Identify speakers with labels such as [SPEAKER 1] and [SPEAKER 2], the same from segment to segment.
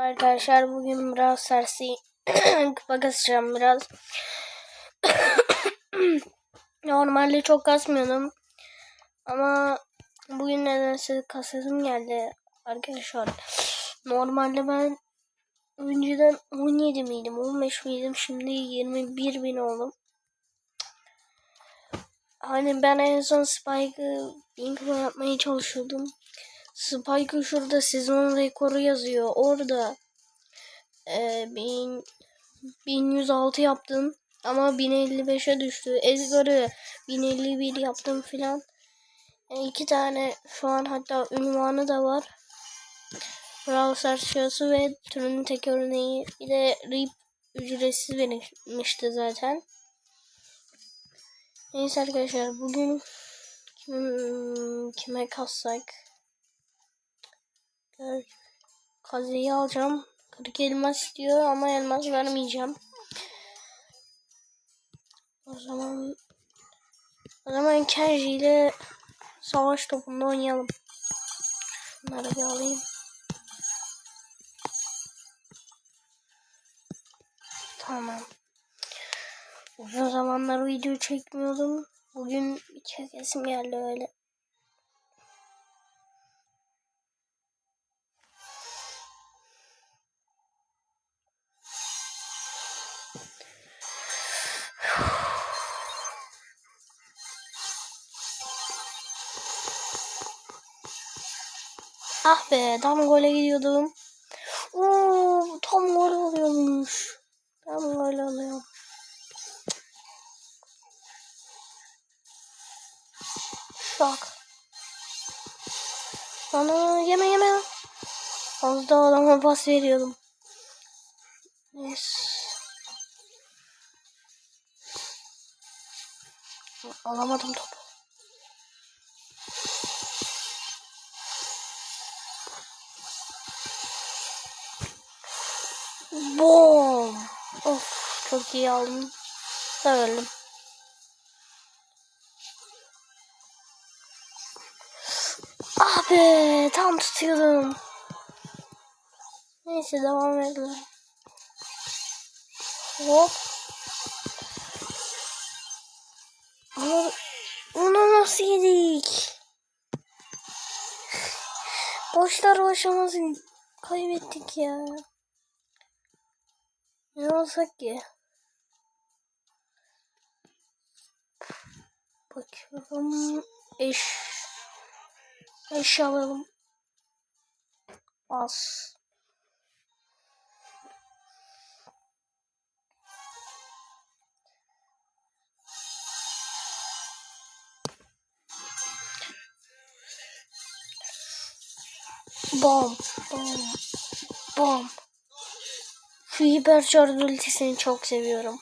[SPEAKER 1] Arkadaşlar bugün biraz sersi kupa kasacağım biraz. Normalde çok kasmıyordum. Ama bugün nedense kasasım geldi arkadaşlar. Normalde ben önceden 17 miydim 15 miydim şimdi 21 bin oldum. Hani ben en son Spike'ı 1000 kupa yapmaya çalışıyordum. Spike'ın şurada sezon rekoru yazıyor. Orada e, bin, 1106 yaptım. Ama 1055'e düştü. Edgar'ı 1051 yaptım filan. E, iki tane şu an hatta ünvanı da var. Brawl Stars ve türünün tek örneği. Bir de RIP ücretsiz verilmişti zaten. Neyse arkadaşlar bugün kim, kime kassak? Kazeyi alacağım. 40 elmas istiyor ama elmas vermeyeceğim. O zaman o zaman Kenji ile savaş topunda oynayalım. Şunları bir alayım. Tamam. Uzun zamanlar video çekmiyordum. Bugün çekesim geldi öyle. Be tam gole gidiyordum. Oo, tam gol oluyormuş. Tam gol oluyor. Şak. Bana yeme yeme. Az daha adama pas veriyordum. Yes. Alamadım topu. Bom. Of çok iyi aldım. Da öldüm. Ah tam tutuyordum. Neyse devam edelim. Hop. Onu, onu nasıl yedik? Boşlar boşamaz kaybettik ya. Ne olsak ki? Bakıyorum. Eş. Eş alalım. Az. Bom. Bom. Bom. Şu hipercharge ultisini çok seviyorum.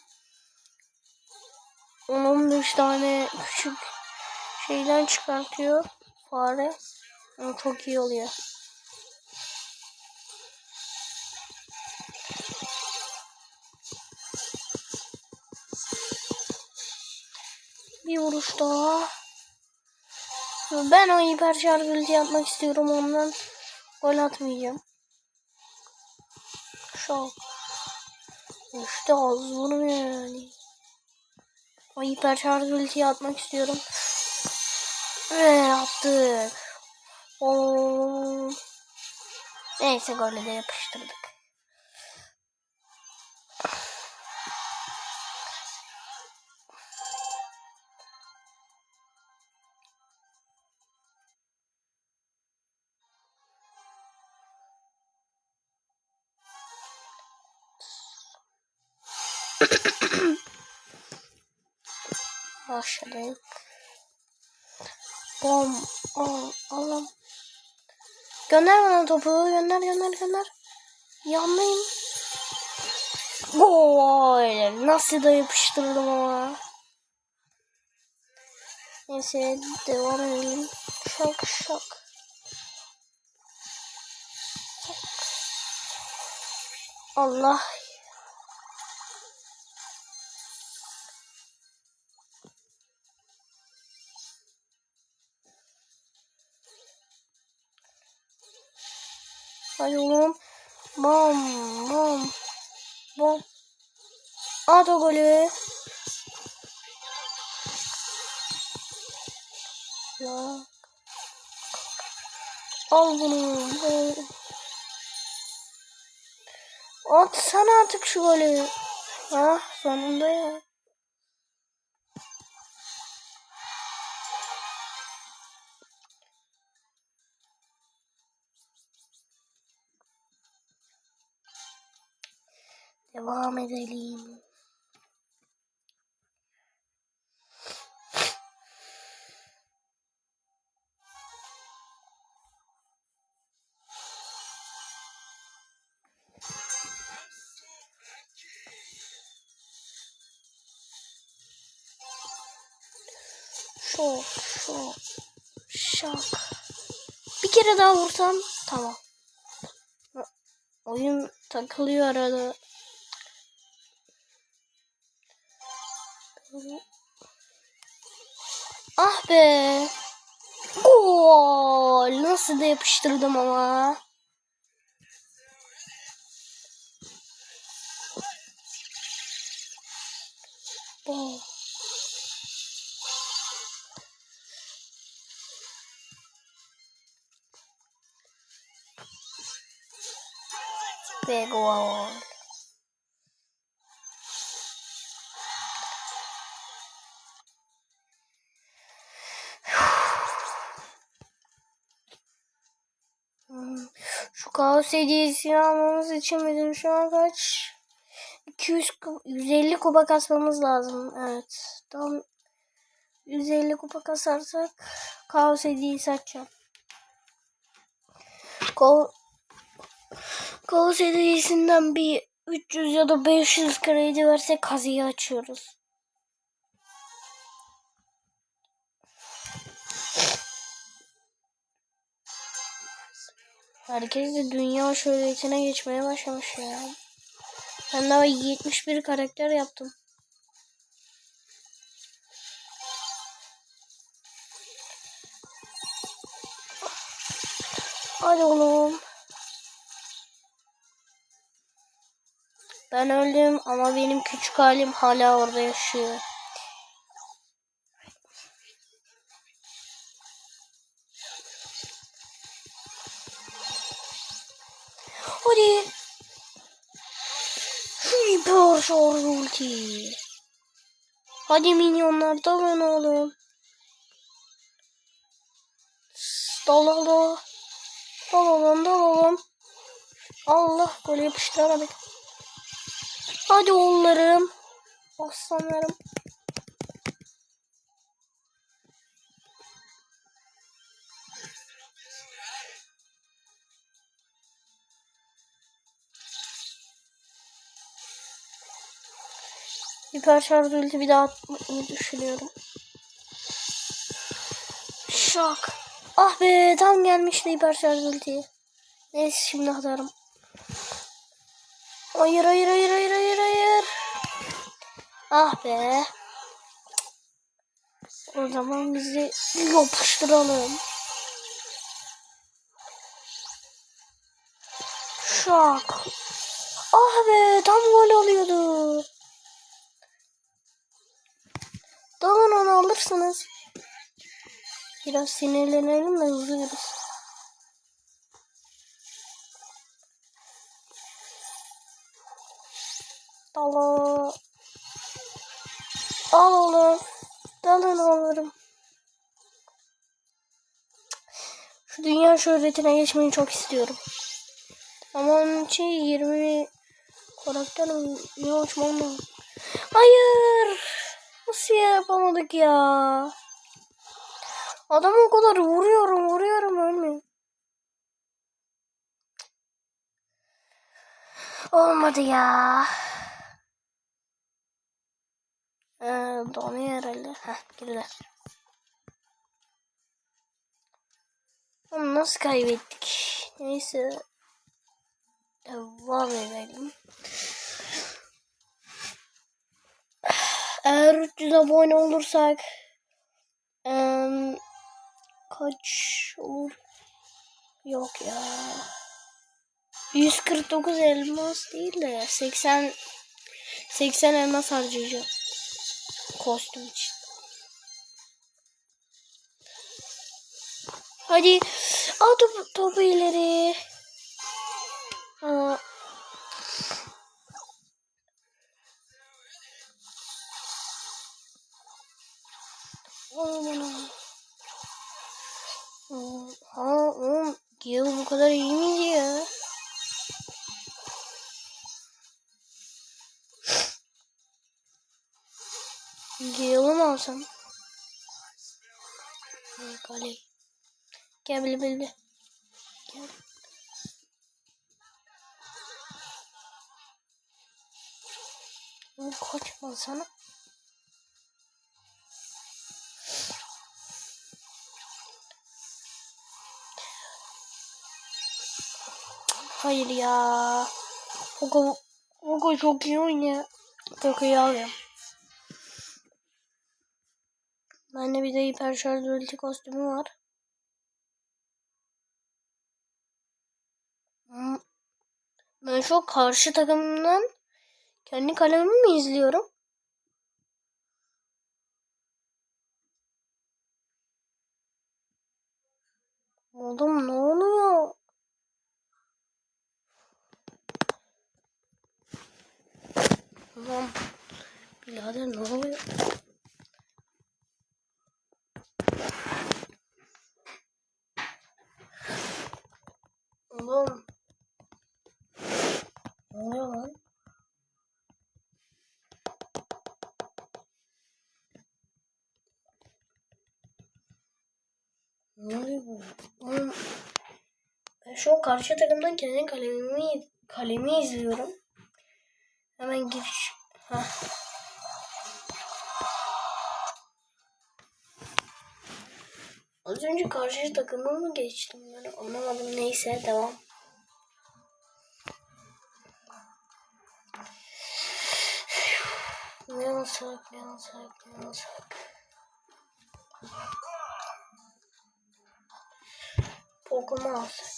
[SPEAKER 1] 15 tane küçük şeyden çıkartıyor fare. Ama çok iyi oluyor. Bir vuruş daha. Ben o hipercharge ulti yapmak istiyorum ondan. Gol atmayacağım. Şok. İşte az vurmuyor yani. O hipercharge ultiyi atmak istiyorum. Ve attık. Oo. Neyse golü de yapıştırdık. Başladık. Bom. Al, alım. Gönder bana topu. Gönder gönder gönder. Yanlayayım. Gol. Nasıl da yapıştırdım ama. Neyse devam edelim. Şok şok. Allah Oğlum. Bom bom. Bom. At o golü. Ya. Al bunu. Atsana artık şu golü. Ha sonunda ya. Devam edelim. Şok, şok, şok. Bir kere daha vursam tamam. Oyun takılıyor arada. Ah be. Gol. Nasıl da yapıştırdım ama. Kaos hediyesini almamız için bizim şu an kaç? 200 ku- 150 kupa kasmamız lazım. Evet. Tam 150 kupa kasarsak kaos hediyesi açacağım. Ko kaos hediyesinden bir 300 ya da 500 kredi versek kazıyı açıyoruz. Herkes de dünya şöhretine geçmeye başlamış ya. Ben daha 71 karakter yaptım. Hadi oğlum. Ben öldüm ama benim küçük halim hala orada yaşıyor. Hyper şarj ulti. Hadi minyonlar dalın oğlum. Dalalım. Dalalım dalalım. Allah gol yapıştıramadık. Hadi oğullarım. Aslanlarım. Hiper şarj ulti bir daha atmayı düşünüyorum. Şok. Ah be tam gelmişti hiper şarj. Neyse şimdi atarım. Hayır hayır hayır hayır hayır hayır. Ah be. O zaman bizi yapıştıralım. Şok. Ah be tam gol oluyordu. Dalın onu alırsınız. Biraz sinirlenelim de hızlı yürüsün. Dalo. Al oğlum. Dalın oğlum. Şu dünya şöhretine geçmeyi çok istiyorum. Ama onun için 20 karakter ne uçmam lazım. Hayır. Nasıl yapamadık ya? Adamı o kadar vuruyorum vuruyorum ölmüyor. Olmadı ya. Ee, donuyor herhalde. Heh girdi. Onu nasıl kaybettik? Neyse. Devam edelim. Eğer 300 abone olursak em, kaç olur? Yok ya. 149 elmas değil de 80 80 elmas harcayacağım. Kostüm için. Hadi al topu, topu ileri. Aa. Ha, oğlum Gale bu kadar iyi miydi ya? Gale'ı mı alsam? Kale. Gel bile bile. Gel. Kaçma sana. Hayır ya. Poco, Poco çok iyi oynuyor. Poco'yu alıyorum. Bende bir de hiper şarj ulti kostümü var. Hmm. Ben şu karşı takımdan kendi kalemimi mi izliyorum? Oğlum ne oluyor? Ulan birader ne oluyor? Oğlum. Ne oluyor lan? Ne oluyor bu? Ben şu an karşı takımdan kendi kalemimi kalemi izliyorum. Hemen giriş. Hah. Az önce karşı takıma mı geçtim ben anlamadım. Neyse devam. Ne alsak, ne alsak, ne alsak. Pokemon alsak.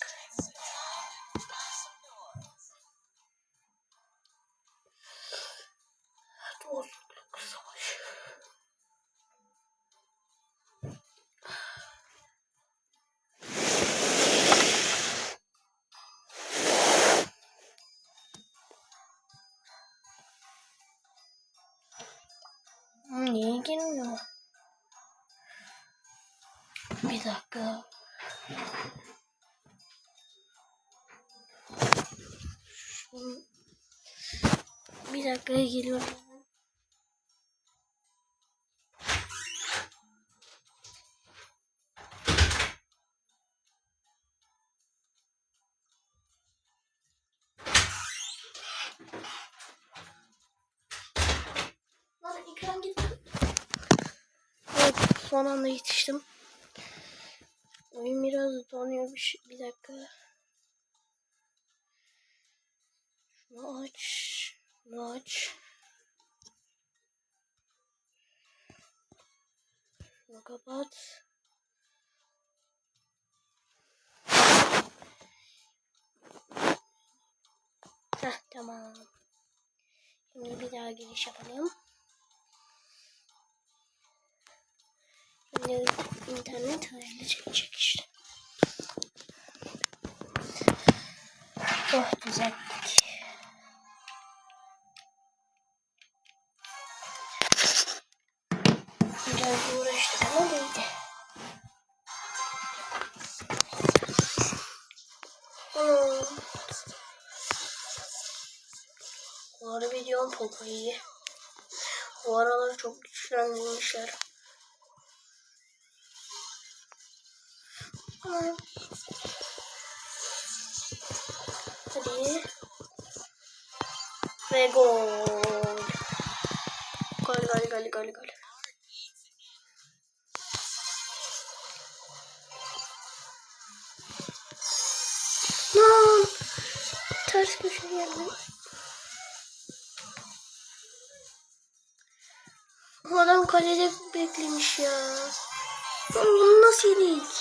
[SPEAKER 1] Bir dakika geliyorum. Evet son anda yetiştim. Oyun biraz donuyor bir, şey. bir dakika. Daha giriş yapalım. Şimdi internet hızlı çekecek işte. Oh düzelttik. Poco iyi. Bu aralar çok güçlendirmişler. Hmm. Hadi. Ve gol. Gol gol gol gol gol. Ters köşe geldi. Bu adam kalede beklemiş ya. Bunu nasıl yedik?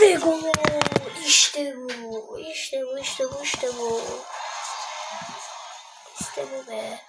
[SPEAKER 1] Ve gol. İşte bu. İşte bu. İşte bu. İşte bu. İşte bu be.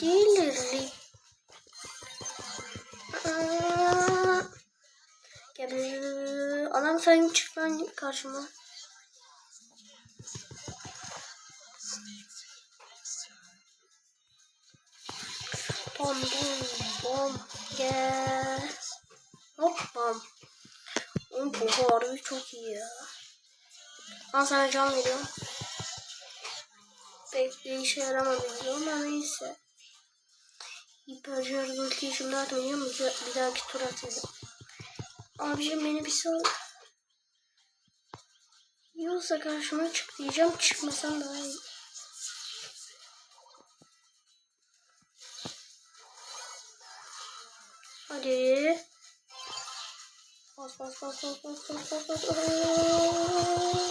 [SPEAKER 1] Değildir Rip. Aa, Gel. Anam sen çık lan karşıma. Bom bom bom gel. Hop bom. Oğlum bu çok iyi ya. Ben sana can veriyorum. Pek bir işe yaramadı ama neyse. Hipercar ultiyi şimdi atmayacağım. Bir, dahaki tur atacağım. Abicim beni bir sal. Yoksa karşıma çık diyeceğim. Çıkmasam daha iyi. Hadi. Bas bas bas bas bas bas bas bas.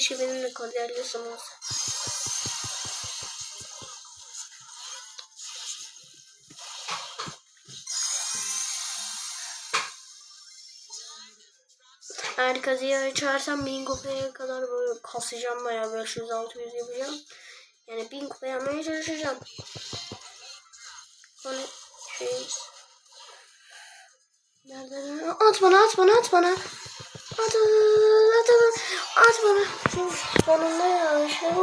[SPEAKER 1] Keşke benim de Cordelius'um olsa. Eğer kazıyı açarsam 1000 kupaya kadar böyle kasacağım bayağı 500-600 yapacağım. Yani 1000 kupa yapmaya çalışacağım. Hani şey... Nereden? At bana at bana at bana. At at at bana. Şu sonunda ya işte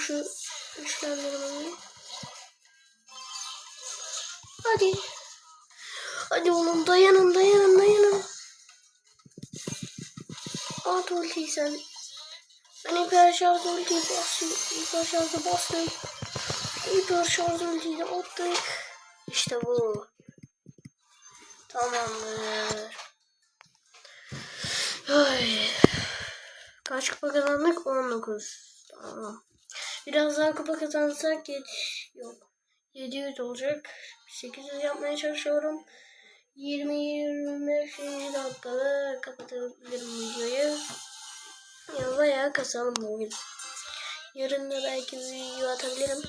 [SPEAKER 1] şu güçlendirmeyi. Hadi. Hadi oğlum dayanın dayanın dayanın. At ultiyi sen. Ben hiper şarj ultiyi basıyorum. Hiper şarjı bastım. Hiper şarj ultiyi de attık. İşte bu. Tamamdır. Kaç kupa kazandık? 19. Tamam. Biraz daha kupa kazansak geç. Yok. 700 olacak. 800 yapmaya çalışıyorum. 20-25 dakikada kapatabilirim videoyu. Ya bayağı kasalım bugün. Yarın da belki video atabilirim.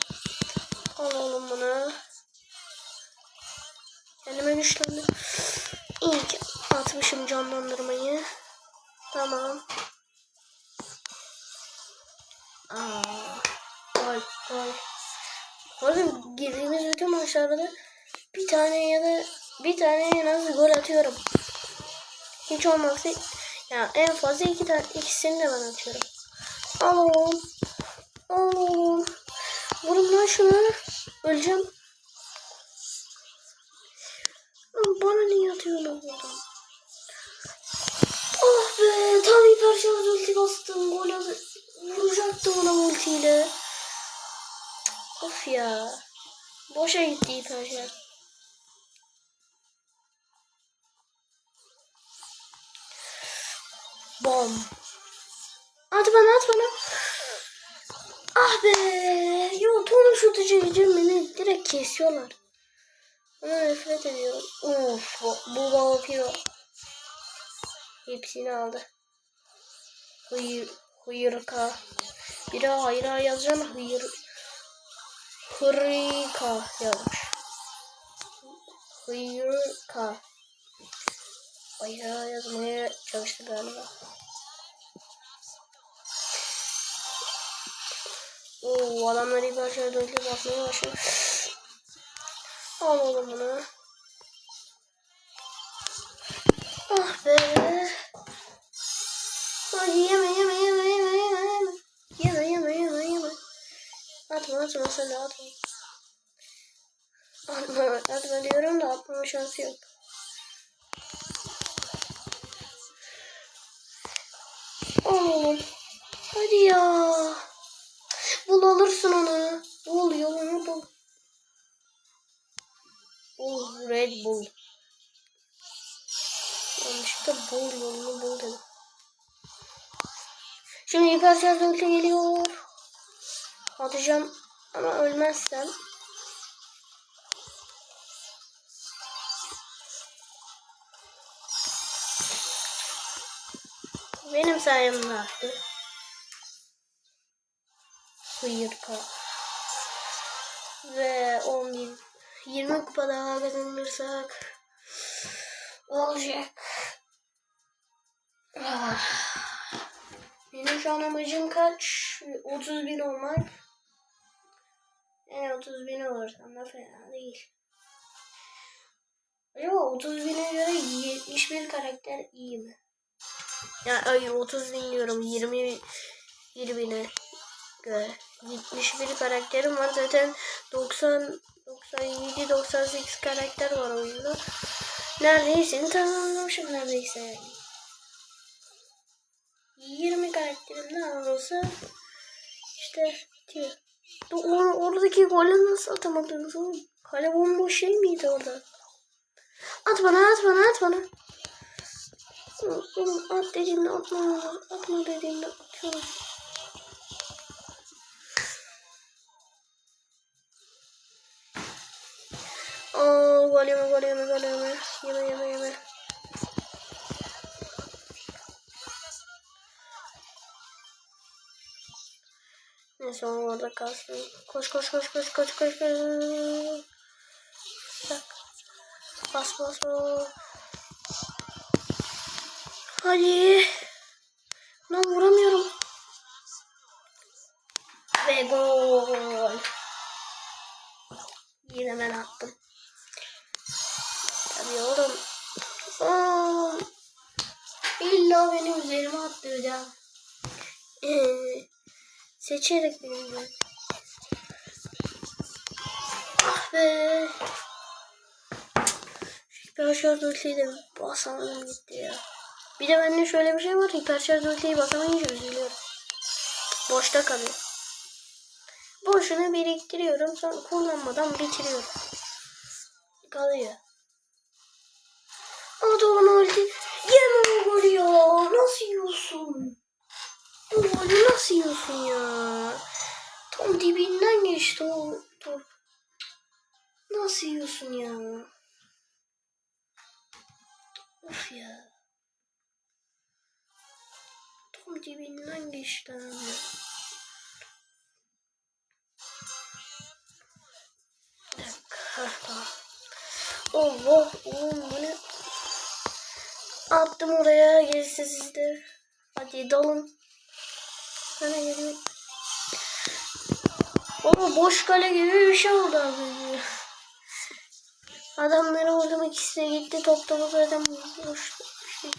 [SPEAKER 1] Al oğlum bunu. Kendime güçlendim. Ki atmışım canlandırmayı. Tamam. Aa, gol, gol. Orada girdiğimiz bütün maçlarda da bir tane ya da bir tane en az gol atıyorum. Hiç olmazsa ya en fazla iki tane ikisini de ben atıyorum. Al oğlum. Al oğlum. Vurun lan şunu. Öleceğim. Bana niye atıyorlar buradan? Be tam hiper şarj ulti bastım. Gol vuracaktım ona ultiyle. Of ya. Boşa gitti hiper şarj. Bom. At bana at bana. Ah be. Yo Tom şutu çekeceğim beni direkt kesiyorlar. Ona nefret ediyorum. Uf bu, bu vampiro. Hepsini aldı. Huyur, huyurka. Bir daha hayır yazacağım. Hayır. Hırika yazmış. Hırika. Hayır yazmaya çalıştı galiba. Oo adamlar ilk başta döndü basmaya başladı. Al oğlum bunu. Ah be. Hadi yeme yeme yeme yeme yeme yeme. Yeme yeme yeme yeme. Atma atma sen de atma. Atma atma diyorum da atmama şansı yok. Oğlum. Hadi ya. Bul alırsın onu. Bul yolunu bul. Bul Red Bull. Yanlışlıkla bul yolunu bul dedim. Şimdi hiper şarj ulti geliyor. Atacağım ama ölmezsem. Benim sayemde attı. Hıyırka. Ve 11 20 kupa daha kazanırsak olacak. Ah. Benim şu an amacım kaç? 30 bin olmak. Yani 30 bin olursam da fena değil. Acaba 30 bine göre 71 karakter iyi mi? Ya hayır 30 bin diyorum 20 20 bine göre. 71 karakterim var zaten 90 97 98 karakter var oyunda. Neredeyse tamamlamışım neredeyse yani. 20 karakterim ne olursa işte bitiyor. Or oradaki golü nasıl atamadınız oğlum? Kale bomboş şey miydi orada? At bana at bana at bana. Oğlum at dediğimde atma. Atma dediğimde atıyorum. Aa, gol yeme gol yeme yeme. Yeme Neyse o orada kalsın. Koş koş koş koş koş koş koş. Bas bas bas. Hadi. Seçerek benim üzerime. Ah be. Hiperşarj ultiyi de basamadım gitti ya. Bir de bende şöyle bir şey var. Hiperşarj ultiyi basamayınca üzülüyorum. Boşta kalıyor. Boşuna biriktiriyorum. Sonra kullanmadan bitiriyorum. Kalıyor. Adamın ulti. Yeme o golü ya. Nasıl yiyorsun? Golü nasıl yiyorsun ya? Tam dibinden geçti o top. Nasıl yiyorsun ya? Of ya. Tam dibinden geçti abi. Allah. Oğlum bu ne? Attım oraya. Gerisi sizde. Hadi dalın. Sana geliyor. Baba boş kale gibi bir şey oldu az önce. Adamları vurdum ikisi de gitti. Top topu zaten boş.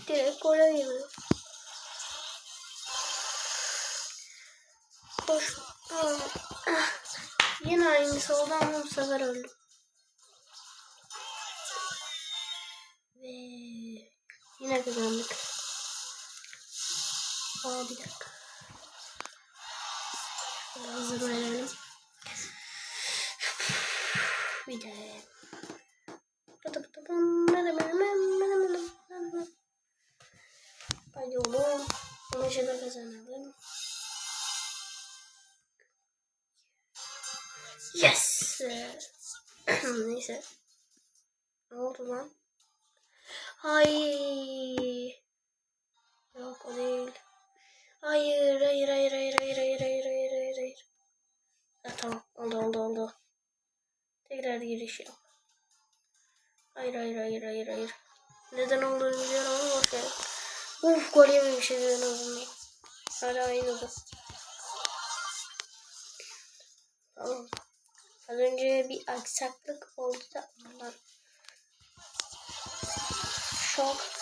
[SPEAKER 1] Direkt gole geliyor. Tamam. Ah. Yine aynısı oldu ama bu sefer öldüm. Ve yine kazandık. Aa bir dakika. Mene mene mene mene. Hadi oğlum. Maçı da kazanalım. Yes. Neyse. Ne oldu lan? Hayır. Yok o değil. Hayır, hayır, hayır, hayır, hayır, hayır, hayır, hayır, hayır, hayır. Ha, tamam, oldu, oldu, oldu. Tekrar giriş yap. Hayır, hayır, hayır, hayır, hayır. Neden olduğunu biliyorum ama boş ver. Uf, gol yememişiz en azından. Hala aynı da. Tamam. Az önce bir aksaklık oldu da ondan. Şok.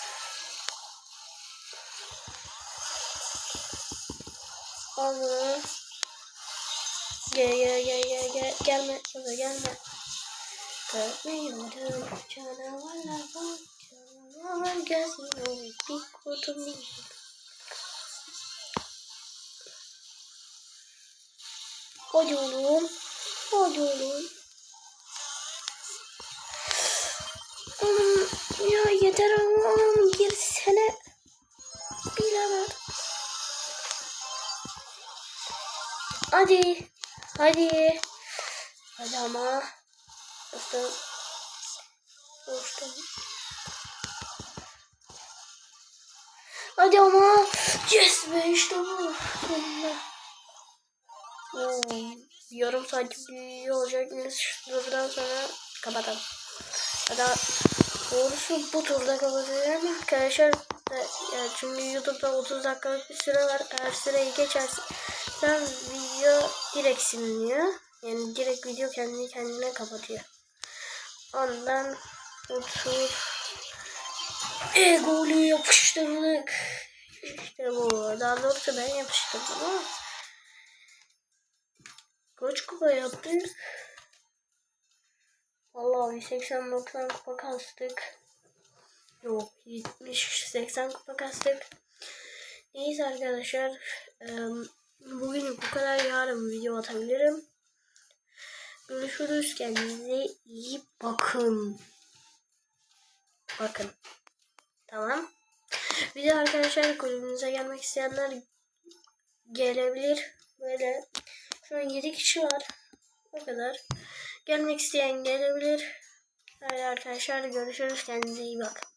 [SPEAKER 1] Bunu. Gel gel gel gel gel gelme kıza gelme. Görmüyorum canavarlar var canavar geziyor bir kutum değil. Hadi oğlum. Hadi oğlum. Oğlum ya yeter oğlum girsene. Bilemem. Hadi. Hadi. Hadi ama. Nasıl? Boştum. Hadi ama. Yes be işte bu. Sonunda. Oo, yarım saat bir olacak. Buradan sonra kapatalım. Hatta doğrusu bu turda kapatacağım arkadaşlar. Yani çünkü YouTube'da 30 dakikalık bir süre var. Eğer süreyi geçersen video direkt siliniyor. Yani direkt video kendi kendine kapatıyor. Ondan otur. E golü yapıştırdık. İşte bu. Daha doğrusu ben yapıştırdım ama. Kaç kupa yaptık? Vallahi 80-90 kupa kastık. Yok 70-80 kupa kastık. Neyse arkadaşlar. Bugün bu kadar yarın video atabilirim. Görüşürüz. Kendinize iyi bakın. Bakın. Tamam. Bir de arkadaşlar kulübümüze gelmek isteyenler gelebilir. Böyle şu an 7 kişi var. O kadar. Gelmek isteyen gelebilir. Hadi arkadaşlar görüşürüz. Kendinize iyi bakın.